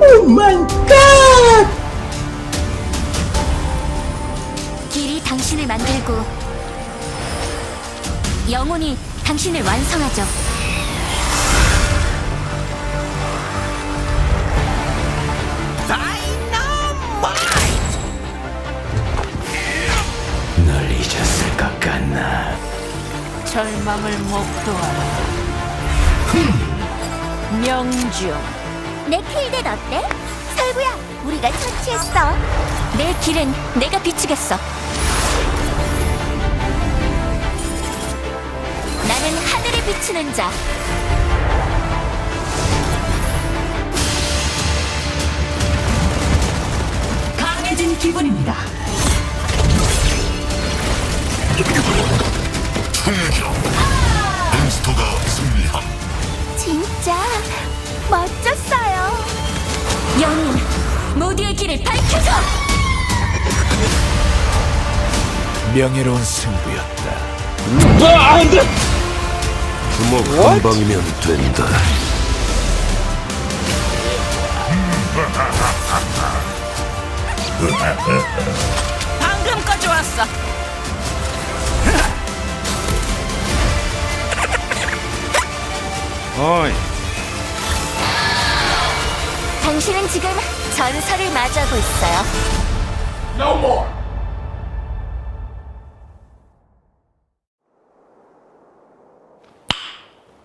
오 마이 갓! 길이 당신을 만들고 영혼이 당신을 완성하죠. 널 잊었을 것 같나? 절망을 목도하라. 명중. 내 필드 어때? 설구야, 우리가 처치했어. 내 길은 내가 비추겠어. 나는 하늘을 비추는 자. 강해진 기분입니다. 승리함. 진짜 멋졌어요. 영웅, 모두의 길을 밝혀줘. 명예로운 승부였다. 주먹 한 방이면 된다. 방금 까지 왔어. 어이, 당신은 지금 전설을 마주하고 있어요.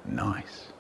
나이스.